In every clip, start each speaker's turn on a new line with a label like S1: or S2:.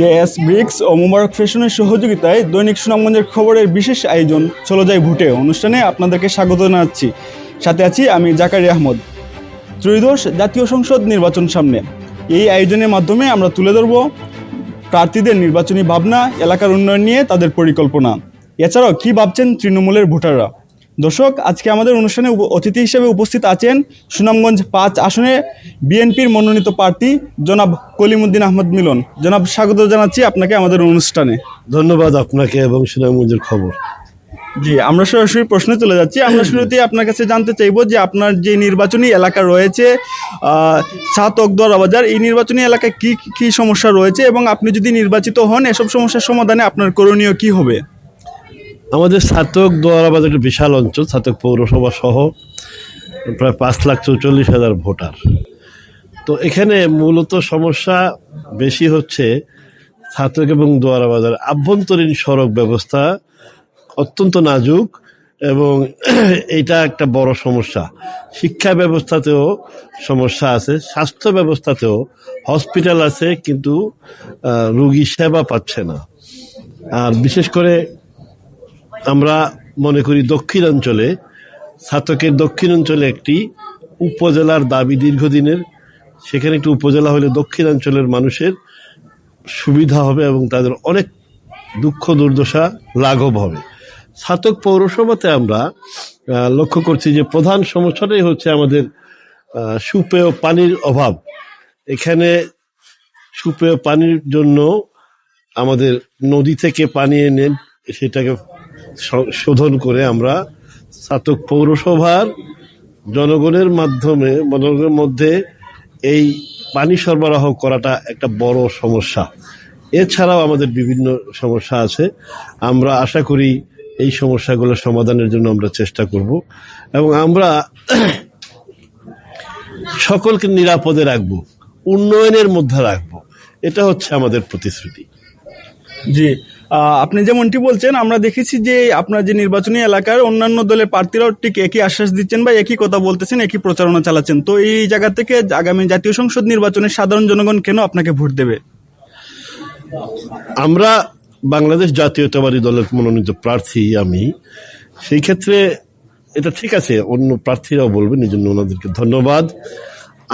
S1: Gas bricks ও মোবারক ফ্যাশনের সহযোগিতায় দৈনিক সুনামগঞ্জের খবরের বিশেষ আয়োজন চলো যায় ভোটে। অনুষ্ঠানে আপনাদেরকে স্বাগত জানাচ্ছি। সাথে আছি আমি জাকারি আহমদ। ত্রয়োদশ জাতীয় সংসদ নির্বাচন সামনে। এই আয়োজনের মাধ্যমে আমরা তুলে ধরব প্রার্থীদের নির্বাচনী ভাবনা, এলাকার উন্নয়ন নিয়ে তাদের পরিকল্পনা। এছাড়াও কী ভাবছেন তৃণমূলের ভোটাররা? দর্শক আজকে আমাদের অনুষ্ঠানে অতিথি হিসেবে উপস্থিত আছেন সুনামগঞ্জ পাঁচ আসনে বিএনপির মনোনীত প্রার্থী জনাব কলিমুদ্দিন আহমদ মিলন। জনাব স্বাগত জানাচ্ছি আপনাকে আমাদের অনুষ্ঠানে।
S2: ধন্যবাদ আপনাকে এবং সুনামগঞ্জের খবর।
S1: জি আমরা সরাসরি প্রশ্নে চলে যাচ্ছি। আমরা শুরুতেই আপনার কাছে জানতে চাইব যে আপনার যে নির্বাচনী এলাকা রয়েছে সাত অকদরা বাজার এই নির্বাচনী এলাকায় কি কি সমস্যা রয়েছে এবং আপনি যদি নির্বাচিত হন এসব সমস্যার সমাধানে আপনার করণীয় কি হবে?
S2: আমাদের ছাতক দোয়ারাবাদ একটা বিশাল অঞ্চল ছাতক পৌরসভা সহ প্রায় পাঁচ লাখ চৌচল্লিশ হাজার ভোটার। তো এখানে মূলত সমস্যা বেশি হচ্ছে ছাতক এবং দোয়ারা বাজার আভ্যন্তরীণ সড়ক ব্যবস্থা অত্যন্ত নাজুক এবং এটা একটা বড় সমস্যা। শিক্ষা ব্যবস্থাতেও সমস্যা আছে, স্বাস্থ্য ব্যবস্থাতেও হসপিটাল আছে, কিন্তু রোগী সেবা পাচ্ছে না। আর বিশেষ করে আমরা মনে করি দক্ষিণাঞ্চলে ছাতকের দক্ষিণাঞ্চলে একটি উপজেলার দাবি দীর্ঘদিনের। সেখানে একটি উপজেলা হলে দক্ষিণাঞ্চলের মানুষের সুবিধা হবে এবং তাদের অনেক দুঃখ দুর্দশা লাঘব হবে। ছাতক পৌরসভাতে আমরা লক্ষ্য করছি যে প্রধান সমস্যাটাই হচ্ছে আমাদের সুপেয় পানির অভাব। এখানে সুপেয় পানির জন্য আমাদের নদী থেকে পানি এনে সেটাকে শোধন করে আমরা স্নাতক পৌরসভার জনগণের মাধ্যমে, জনগণের মধ্যে এই পানি সরবরাহ করাটা একটা বড় সমস্যা। এছাড়াও আমাদের বিভিন্ন সমস্যা আছে। আমরা আশা করি এই সমস্যাগুলো সমাধানের জন্য আমরা চেষ্টা করব এবং আমরা সকলকে নিরাপদে রাখব, উন্নয়নের মধ্যে রাখব। এটা হচ্ছে আমাদের প্রতিশ্রুতি।
S1: জি। আপনি যেমনটি বলছেন, আমরা দেখেছি যে আপনার যে নির্বাচনী এলাকার অন্যান্য দলের প্রার্থীরাও ঠিক একই আশ্বাস দিচ্ছেন বা একই কথা বলতেছেন, একই প্রচারণা চালাচ্ছেন। তো এই জায়গা থেকে আগামী জাতীয় সংসদ নির্বাচনে সাধারণ জনগণ কেন আপনাকে ভোট দেবে?
S2: আমরা বাংলাদেশ জাতীয়তাবাদী দলের মনোনীত প্রার্থী আমি। সেই ক্ষেত্রে এটা ঠিক আছে, অন্য প্রার্থীরাও বলবেন এই জন্য ওনাদেরকে ধন্যবাদ।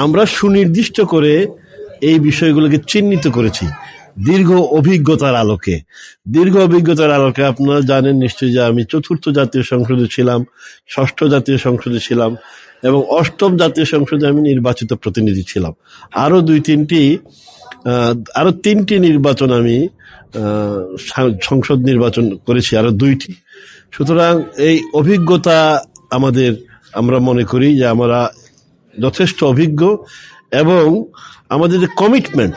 S2: আমরা সুনির্দিষ্ট করে এই বিষয়গুলোকে চিহ্নিত করেছি। দীর্ঘ অভিজ্ঞতার আলোকে। দীর্ঘ অভিজ্ঞতার আলোকে আপনারা জানেন নিশ্চয়ই যে আমি চতুর্থ জাতীয় সংসদে ছিলাম ষষ্ঠ জাতীয় সংসদে ছিলাম এবং অষ্টম জাতীয় সংসদে আমি নির্বাচিত প্রতিনিধি ছিলাম। আরও দুই তিনটি আহ, আরও তিনটি নির্বাচন আমি সংসদ নির্বাচন করেছি আরও দুইটি। সুতরাং এই অভিজ্ঞতা আমাদের আমরা মনে করি যে আমরা যথেষ্ট অভিজ্ঞ এবং আমাদের যে কমিটমেন্ট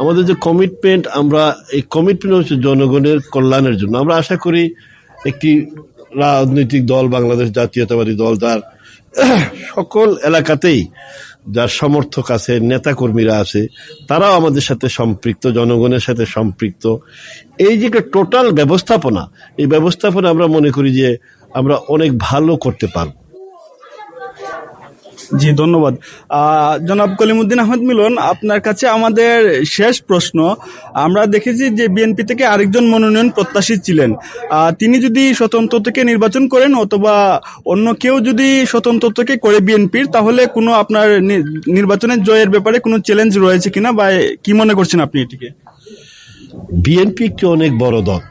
S2: আমাদের যে কমিটমেন্ট আমরা এই কমিটমেন্ট হচ্ছে জনগণের কল্যাণের জন্য। আমরা আশা করি একটি রাজনৈতিক দল, বাংলাদেশ জাতীয়তাবাদী দল তার সকল এলাকাতেই যার সমর্থক আছে, নেতাকর্মীরা আছে, তারাও আমাদের সাথে সম্পৃক্ত, জনগণের সাথে সম্পৃক্ত। এই যে টোটাল ব্যবস্থাপনা, এই ব্যবস্থাপনা আমরা মনে করি যে আমরা অনেক ভালো করতে পারব।
S1: জি, ধন্যবাদ। জনাব কলিমুদ্দিন আহমেদ মিলন, আপনার কাছে আমাদের শেষ প্রশ্ন। আমরা দেখেছি যে বিএনপি থেকে আরেকজন মনোনয়ন প্রত্যাশী ছিলেন। তিনি যদি স্বতন্ত্র থেকে নির্বাচন করেন অথবা অন্য কেউ যদি স্বতন্ত্র থেকে করে বিএনপির তাহলে কোনো আপনার নির্বাচনের জয়ের ব্যাপারে কোনো চ্যালেঞ্জ রয়েছে কিনা বা কি মনে করছেন আপনি এটিকে?
S2: বিএনপি একটি অনেক বড় দল।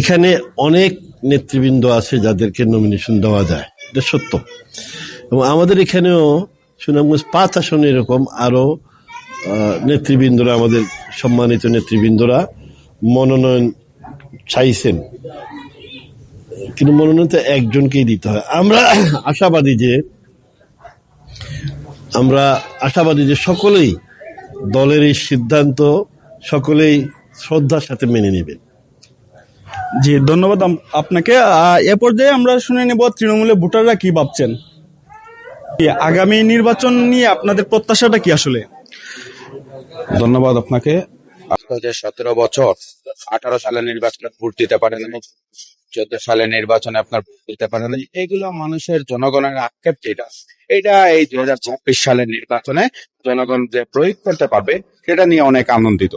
S2: এখানে অনেক নেতৃবৃন্দ আছে যাদেরকে নমিনেশন দেওয়া যায়। এটা সত্য। এবং আমাদের এখানেও সুনামগঞ্জ পাঁচ আসনে এরকম আরও নেতৃবৃন্দরা, আমাদের সম্মানিত নেতৃবৃন্দরা মনোনয়ন চাইছেন। কিন্তু মনোনয়ন তো একজনকেই দিতে হয়। আমরা আশাবাদী যে, আমরা আশাবাদী যে সকলেই দলের এই সিদ্ধান্ত সকলেই শ্রদ্ধার সাথে মেনে নেবেন।
S1: জি, ধন্যবাদ আপনাকে। এ পর্যায়ে আমরা শুনে নেব তৃণমূলের ভোটাররা কি ভাবছেন? আগামী নির্বাচন নিয়ে আপনাদের প্রত্যাশাটা কি আসলে
S3: ধন্যবাদ আপনাকে সতেরো বছর আঠারো সালে নির্বাচনে ভোট দিতে পারেন চোদ্দ সালে নির্বাচনে আপনার ভোট দিতে পারেন। এগুলো মানুষের জনগণের আক্ষেপ যেটা এটা এই দুই হাজার চব্বিশ সালের নির্বাচনে জনগণ যে প্রয়োগ করতে পারবে সেটা নিয়ে অনেক আনন্দিত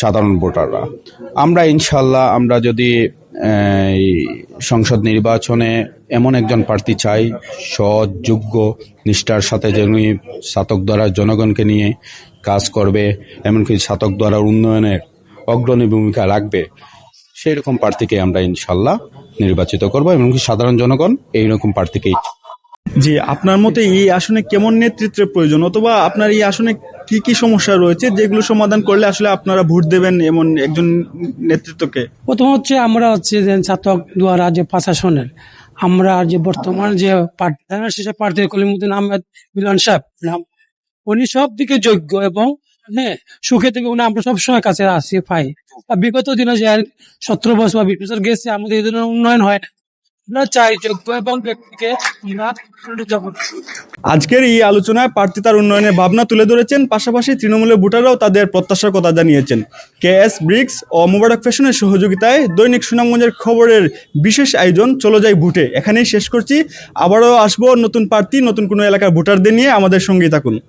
S3: সাধারণ ভোটাররা। আমরা ইনশাল্লাহ আমরা যদি সংসদ নির্বাচনে এমন একজন প্রার্থী চাই, সৎ, যোগ্য, নিষ্ঠার সাথে যিনি স্নাতক দ্বারা জনগণকে নিয়ে কাজ করবে, এমনকি স্নাতক দ্বারা উন্নয়নের অগ্রণী ভূমিকা রাখবে সেই রকম প্রার্থীকে আমরা ইনশাল্লাহ নির্বাচিত করব, এমনকি সাধারণ জনগণ এইরকম প্রার্থীকেই
S1: জি, আপনার মতে এই আসনে কেমন নেতৃত্বের প্রয়োজন? অথবা আপনার এই আসনে কি কি সমস্যা রয়েছে যেগুলো সমাধান করলে আসলে আপনারা ভোট দেবেন এমন একজন নেতৃত্বকে?
S4: প্রথম হচ্ছে আমরা হচ্ছে যে ছাত্রক দ্বারা যে প্রশাসনের আমরা যে বর্তমান যে শেষে প্রার্থী কলিমুদ্দিন আহমেদ, মিলন সাহেব উনি সব দিকে যোগ্য এবং হ্যাঁ সুখে থেকে উনি আমরা সবসময় কাছে আসি পাই বিগত দিনে যে সতেরো বছর বা বিশ বছর গেছে, আমাদের এই ধরনের উন্নয়ন হয়
S1: আজকের এই আলোচনায় প্রার্থী তার উন্নয়নের ভাবনা তুলে ধরেছেন, পাশাপাশি তৃণমূলের ভোটাররাও তাদের প্রত্যাশার কথা জানিয়েছেন। কে এস ব্রিক্স ও মোবারক ফ্যাশনের সহযোগিতায় দৈনিক সুনামগঞ্জের খবরের বিশেষ আয়োজন, চলে যায় ভোটে। এখানেই শেষ করছি। আবারও আসব নতুন প্রার্থী, নতুন কোনো এলাকার ভোটারদের নিয়ে। আমাদের সঙ্গেই থাকুন।